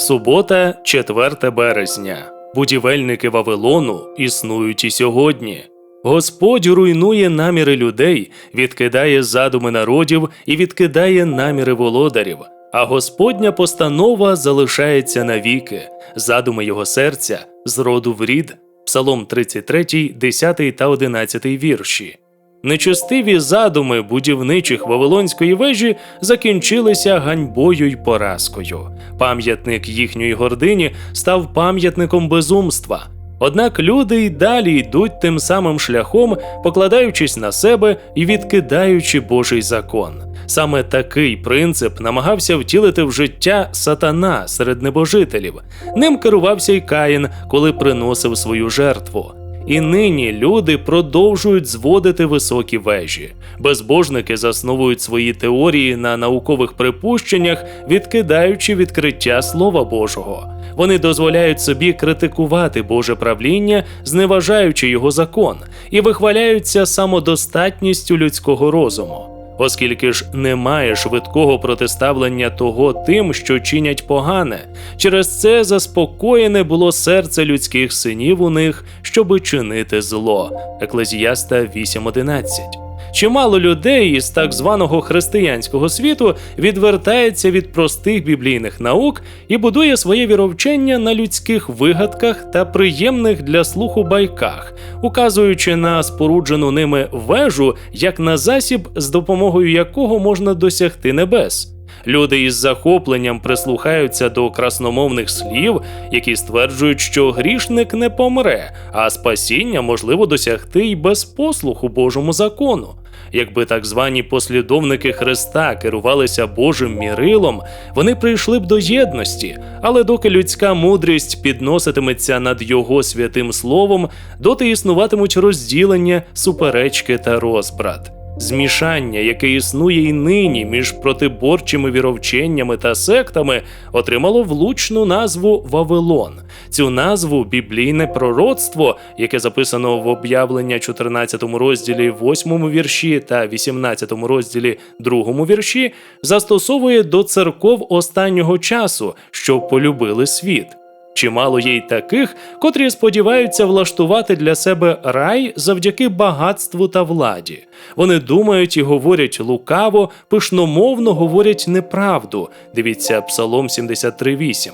Субота, 4 березня. Будівельники Вавилону існують і сьогодні. Господь руйнує наміри людей, відкидає задуми народів і відкидає наміри володарів. А Господня постанова залишається навіки, задуми його серця з роду в рід. Псалом 33, 10 та 11 вірші. Нечестиві задуми будівничих Вавилонської вежі закінчилися ганьбою й поразкою. Пам'ятник їхньої гордині став пам'ятником безумства. Однак люди й далі йдуть тим самим шляхом, покладаючись на себе і відкидаючи Божий закон. Саме такий принцип намагався втілити в життя сатана серед небожителів. Ним керувався й Каїн, коли приносив свою жертву. І нині люди продовжують зводити високі вежі. Безбожники засновують свої теорії на наукових припущеннях, відкидаючи відкриття Слова Божого. Вони дозволяють собі критикувати Боже правління, зневажаючи його закон, і вихваляються самодостатністю людського розуму. Оскільки ж немає швидкого протиставлення того тим, що чинять погане, через це заспокоєне було серце людських синів у них, щоби чинити зло. Еклезіаста 8.11. Чимало людей із так званого християнського світу відвертається від простих біблійних наук і будує своє віровчення на людських вигадках та приємних для слуху байках, указуючи на споруджену ними вежу як на засіб, з допомогою якого можна досягти небес. Люди із захопленням прислухаються до красномовних слів, які стверджують, що грішник не помре, а спасіння можливо досягти й без послуху Божому закону. Якби так звані послідовники Христа керувалися Божим мірилом, вони прийшли б до єдності, але доки людська мудрість підноситиметься над його святим словом, доти існуватимуть розділення, суперечки та розбрат. Змішання, яке існує і нині між протиборчими віровченнями та сектами, отримало влучну назву Вавилон. Цю назву біблійне пророцтво, яке записано в об'явлення 14 розділі 8 вірші та 18 розділі 2 вірші, застосовує до церков останнього часу, що полюбили світ. Чимало є й таких, котрі сподіваються влаштувати для себе рай завдяки багатству та владі. Вони думають і говорять лукаво, пишномовно говорять неправду. Дивіться Псалом 73.8.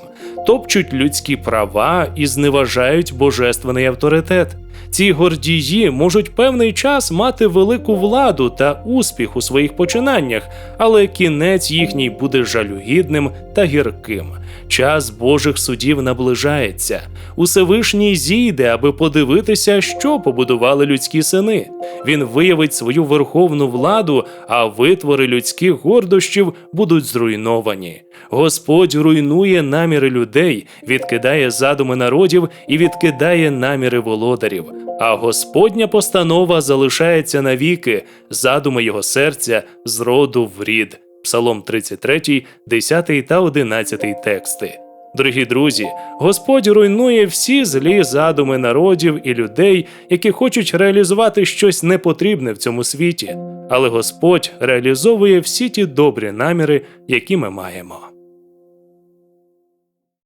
топчуть людські права і зневажають божественний авторитет. Ці гордії можуть певний час мати велику владу та успіх у своїх починаннях, але кінець їхній буде жалюгідним та гірким. Час Божих судів наближається. Усевишній зійде, аби подивитися, що побудували людські сини. Він виявить свою верховну владу, а витвори людських гордощів будуть зруйновані. Господь руйнує наміри людей, відкидає задуми народів і відкидає наміри володарів. А Господня постанова залишається навіки, задуми його серця з роду в рід. Псалом 33, 10 та 11 тексти. Дорогі друзі, Господь руйнує всі злі задуми народів і людей, які хочуть реалізувати щось непотрібне в цьому світі, але Господь реалізовує всі ті добрі наміри, які ми маємо.